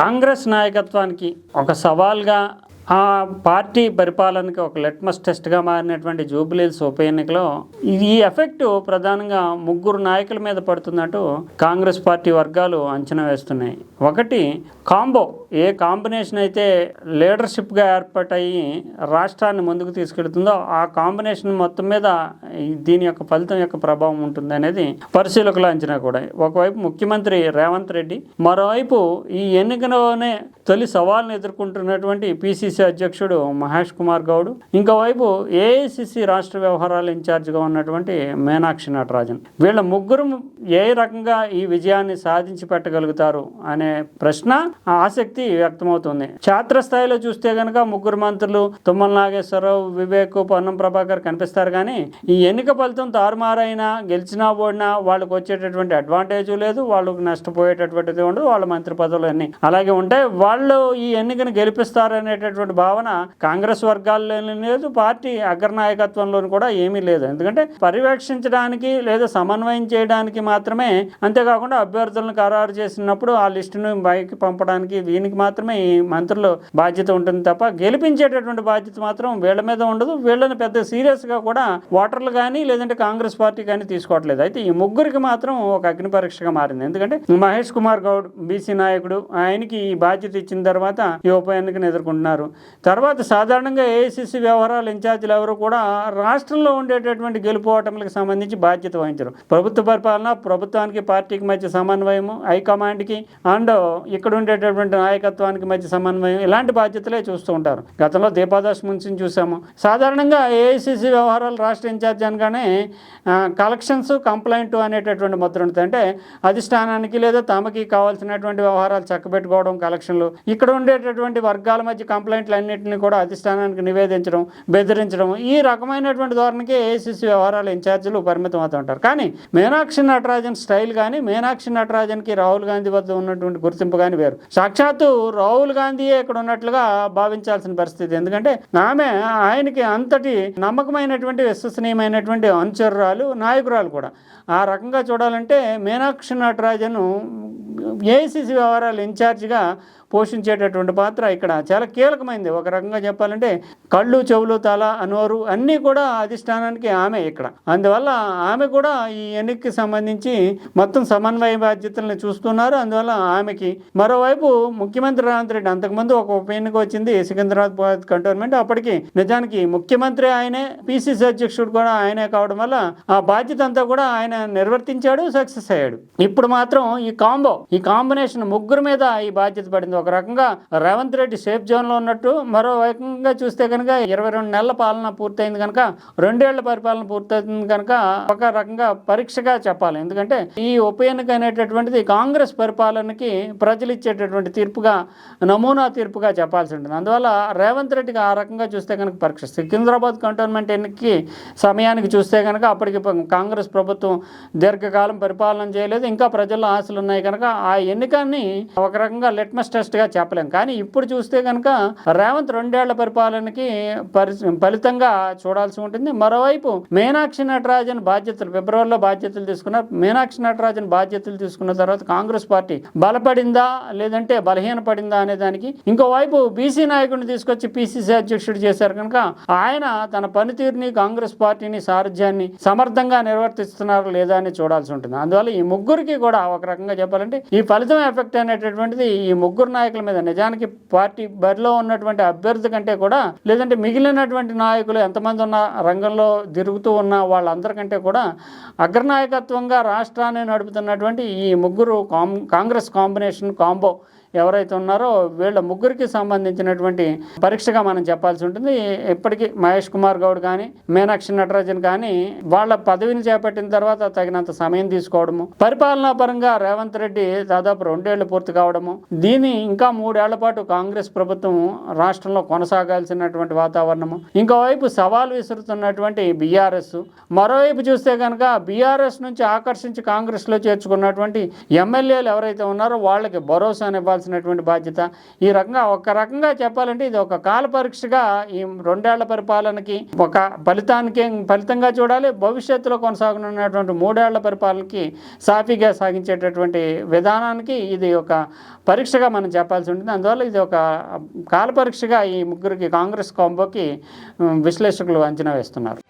కాంగ్రెస్ నాయకత్వానికి ఒక సవాల్గా ఆ పార్టీ పరిపాలనకి ఒక లెట్మస్ టెస్ట్గా మారినటువంటి జూబ్లీల్స్ ఉప ఎన్నికలో ఇది ఈ ఎఫెక్ట్ ప్రధానంగా ముగ్గురు నాయకుల మీద పడుతున్నట్టు కాంగ్రెస్ పార్టీ వర్గాలు అంచనా వేస్తున్నాయి. ఒకటి కాంబో. ఏ కాంబినేషన్ అయితే లీడర్షిప్గా ఏర్పాటయ్యి రాష్ట్రాన్ని ముందుకు తీసుకెళ్తుందో ఆ కాంబినేషన్ మొత్తం మీద దీని యొక్క ఫలితం యొక్క ప్రభావం ఉంటుంది అనేది పరిశీలకుల అంచనా కూడా. ఒకవైపు ముఖ్యమంత్రి రేవంత్ రెడ్డి మరోవైపు ఈ ఎన్నికలోనే తొలి సవాల్ని ఎదుర్కొంటున్నటువంటి పిసిసి అధ్యక్షుడు మహేష్ కుమార్ గౌడ్. ఇంకోవైపు ఏఐసిసి రాష్ట్ర వ్యవహారాల ఇన్ఛార్జిగా ఉన్నటువంటి మీనాక్షి నటరాజన్. వీళ్ళ ముగ్గురు ఏ రకంగా ఈ విజయాన్ని సాధించి పెట్టగలుగుతారు అనే ప్రశ్న ఆసక్తి వ్యక్తమవుతుంది. క్షేత్రస్థాయిలో చూస్తే గనక ముగ్గురు మంత్రులు తుమ్మల నాగేశ్వరరావు వివేక్ పొన్నం ప్రభాకర్ కనిపిస్తారు కానీ ఈ ఎన్నిక ఫలితం తారుమారైనా గెలిచినా ఓడినా వాళ్ళకు వచ్చేటటువంటి అడ్వాంటేజ్ లేదు వాళ్ళకు నష్టపోయేటటువంటిది ఉండదు వాళ్ళ మంత్రి పదవులు అన్ని అలాగే ఉంటాయి వాళ్ళు ఈ ఎన్నికను గెలిపిస్తారనేటటువంటి భావన కాంగ్రెస్ వర్గాల్లో లేదు పార్టీ అగ్రనాయకత్వంలో కూడా ఏమీ లేదు. ఎందుకంటే పర్యవేక్షించడానికి లేదా సమన్వయం చేయడానికి మాత్రమే అంతేకాకుండా అభ్యర్థులను ఖరారు చేసినప్పుడు ఆ లిస్టును బయకి పంపడానికి దీనికి మాత్రమే ఈ మంత్రులు బాధ్యత ఉంటుంది తప్ప గెలిపించేటటువంటి బాధ్యత మాత్రం వీళ్ళ మీద ఉండదు. వీళ్ళని పెద్ద సీరియస్గా కూడా ఓటర్లు కానీ లేదంటే కాంగ్రెస్ పార్టీ కానీ తీసుకోవట్లేదు. అయితే ఈ ముగ్గురికి మాత్రం ఒక అగ్ని పరీక్షగా మారింది. ఎందుకంటే మహేష్ కుమార్ గౌడ్ బీసీ నాయకుడు ఆయనకి ఈ బాధ్యత ఇచ్చిన తర్వాత ఈ ఉప ఎన్నికను ఎదుర్కొంటున్నారు. తర్వాత సాధారణంగా ఏఐసిసి వ్యవహారాల ఇన్ఛార్జీలు ఎవరు కూడా రాష్ట్రంలో ఉండేటటువంటి గెలుపోవటములకు సంబంధించి బాధ్యత వహించరు. ప్రభుత్వ పరిపాలన ప్రభుత్వానికి పార్టీకి మధ్య సమన్వయము హైకమాండ్కి అండ్ ఇక్కడ ఉండేటటువంటి నాయకత్వానికి మధ్య సమన్వయం ఇలాంటి బాధ్యతలే చూస్తూ ఉంటారు. గతంలో దీపాదాస్ మున్సిని చూసాము. సాధారణంగా ఏఐసిసి వ్యవహారాలు రాష్ట్ర ఇన్ఛార్జ్ అనగానే కలెక్షన్స్ కంప్లైంట్ అనేటటువంటి ముద్ర ఉంటుంది. అంటే అధిష్టానానికి లేదా తమకి కావాల్సినటువంటి వ్యవహారాలు చక్కబెట్టుకోవడం కలెక్షన్లు ఇక్కడ ఉండేటటువంటి వర్గాల మధ్య కంప్లైంట్ అన్నింటినీ కూడా అధిష్టానానికి నివేదించడం బెదిరించడం ఈ రకమైనటువంటి ధోరణికి ఏఐసిసి వ్యవహారాల ఇన్ఛార్జీలు పరిమితం అవుతూ ఉంటారు. కానీ మీనాక్షి నటరాజన్ స్టైల్ కానీ మీనాక్షి నటరాజన్కి రాహుల్ గాంధీ వద్ద ఉన్నటువంటి గుర్తింపు కానీ వేరు. సాక్షాత్తు రాహుల్ గాంధీయే ఇక్కడ ఉన్నట్లుగా భావించాల్సిన పరిస్థితి. ఎందుకంటే ఆమె ఆయనకి అంతటి నమ్మకమైనటువంటి విశ్వసనీయమైనటువంటి అనుచరురాలు నాయకురాలు కూడా. ఆ రకంగా చూడాలంటే మీనాక్షి నటరాజన్ ఏఐసిసి వ్యవహారాల ఇన్ఛార్జిగా పోషించేటటువంటి పాత్ర ఇక్కడ చాలా కీలకమైంది. ఒక రకంగా చెప్పాలంటే కళ్ళు చెవులు తల అనోరు అన్నీ కూడా అధిష్టానానికి ఆమె ఇక్కడ. అందువల్ల ఆమె కూడా ఈ ఎన్నికకి సంబంధించి మొత్తం సమన్వయ బాధ్యతలను చూస్తున్నారు. అందువల్ల ఆమెకి మరోవైపు ముఖ్యమంత్రి రేవంత్ రెడ్డి అంతకుముందు ఒక ఉప ఎన్నిక వచ్చింది సికింద్రాబాద్ కంటోన్మెంట్. అప్పటికి నిజానికి ముఖ్యమంత్రి ఆయనే పిసిసి అధ్యక్షుడు కూడా ఆయనే కావడం వల్ల ఆ బాధ్యత అంతా కూడా ఆయన నిర్వర్తించాడు సక్సెస్ అయ్యాడు. ఇప్పుడు మాత్రం ఈ కాంబో ఈ కాంబినేషన్ ముగ్గురు మీద ఈ బాధ్యత పడింది. ఒక రకంగా రేవంత్ రెడ్డి సేఫ్ జోన్లో ఉన్నట్టు మరో రకంగా చూస్తే కనుక ఇరవై రెండు నెలల పాలన పూర్తయింది కనుక రెండేళ్ళ పరిపాలన పూర్తయింది కనుక ఒక రకంగా పరీక్షగా చెప్పాలి. ఎందుకంటే ఈ ఉప ఎన్నిక అనేటటువంటిది కాంగ్రెస్ పరిపాలనకి ప్రజలు ఇచ్చేటటువంటి తీర్పుగా నమూనా తీర్పుగా చెప్పాల్సి ఉంటుంది. అందువల్ల రేవంత్ రెడ్డికి ఆ రకంగా చూస్తే కనుక పరీక్ష. సికింద్రాబాద్ కంటోన్మెంట్ ఎన్నికకి సమయానికి చూస్తే కనుక అప్పటికి కాంగ్రెస్ ప్రభుత్వం దీర్ఘకాలం పరిపాలన చేయలేదు. ఇంకా ప్రజల్లో ఆశలు ఉన్నాయి కనుక ఆ ఎన్నికని ఒక రకంగా లిట్మస్ టెస్ట్గా చెప్పలేం. కానీ ఇప్పుడు చూస్తే కనుక రేవంత్ రెండేళ్ళ పరిపాలనకి ఫలితంగా చూడాల్సి ఉంటుంది. మరోవైపు మీనాక్షి నటరాజన్ బాధ్యతలు ఫిబ్రవరిలో బాధ్యతలు తీసుకున్నారు. మీనాక్షి నటరాజన్ బాధ్యతలు తీసుకున్న తర్వాత కాంగ్రెస్ పార్టీ బలపడిందా లేదంటే బలహీనపడిందా అనే దానికి ఇంకోవైపు బీసీ నాయకుడిని తీసుకొచ్చి పిసిసి అధ్యక్షుడు చేశారు కనుక ఆయన తన పనితీరుని కాంగ్రెస్ పార్టీని సారథ్యాన్ని సమర్థంగా నిర్వర్తిస్తున్నారు లేదా అని చూడాల్సి ఉంటుంది. అందువల్ల ఈ ముగ్గురికి కూడా ఒక రకంగా చెప్పాలంటే ఈ ఫలితం ఎఫెక్ట్ అనేటటువంటిది ఈ ముగ్గురు నాయకుల మీద నిజానికి పార్టీ బరిలో ఉన్నటువంటి అభ్యర్థి కంటే కూడా లేదంటే మిగిలినటువంటి నాయకులు ఎంతమంది ఉన్న రంగంలో తిరుగుతూ ఉన్న వాళ్ళందరికంటే కూడా అగ్రనాయకత్వంగా రాష్ట్రాన్ని నడుపుతున్నటువంటి ఈ ముగ్గురు కాం కాంగ్రెస్ కాంబినేషన్ కాంబో ఎవరైతే ఉన్నారో వీళ్ళ ముగ్గురికి సంబంధించినటువంటి పరీక్షగా మనం చెప్పాల్సి ఉంటుంది. ఇప్పటికీ మహేష్ కుమార్ గౌడ్ కానీ మీనాక్షి నటరాజన్ కానీ వాళ్ళ పదవిని చేపట్టిన తర్వాత తగినంత సమయం తీసుకోవడము పరిపాలనా పరంగా రేవంత్ రెడ్డి దాదాపు రెండేళ్ళు పూర్తి కావడము దీన్ని ఇంకా మూడేళ్ళ పాటు కాంగ్రెస్ ప్రభుత్వం రాష్ట్రంలో కొనసాగాల్సినటువంటి వాతావరణము ఇంకోవైపు సవాల్ విసురుతున్నటువంటి బీఆర్ఎస్. మరోవైపు చూస్తే కనుక బీఆర్ఎస్ నుంచి ఆకర్షించి కాంగ్రెస్లో చేర్చుకున్నటువంటి ఎమ్మెల్యేలు ఎవరైతే ఉన్నారో వాళ్ళకి భరోసా ఇవ్వాల్సి బాధ్యత. ఈ రకంగా ఒక రకంగా చెప్పాలంటే ఇది ఒక కాల పరీక్షగా ఈ రెండేళ్ళ పరిపాలనకి ఒక ఫలితానికి ఫలితంగా చూడాలి. భవిష్యత్తులో కొనసాగనున్నటువంటి మూడేళ్ళ పరిపాలనకి సాఫీగా సాగించేటటువంటి విధానానికి ఇది ఒక పరీక్షగా మనం చెప్పాల్సి ఉంటుంది. అందువల్ల ఇది ఒక కాల పరీక్షగా ఈ ముగ్గురికి కాంగ్రెస్ కాంబోకి విశ్లేషకులు అంచనా వేస్తున్నారు.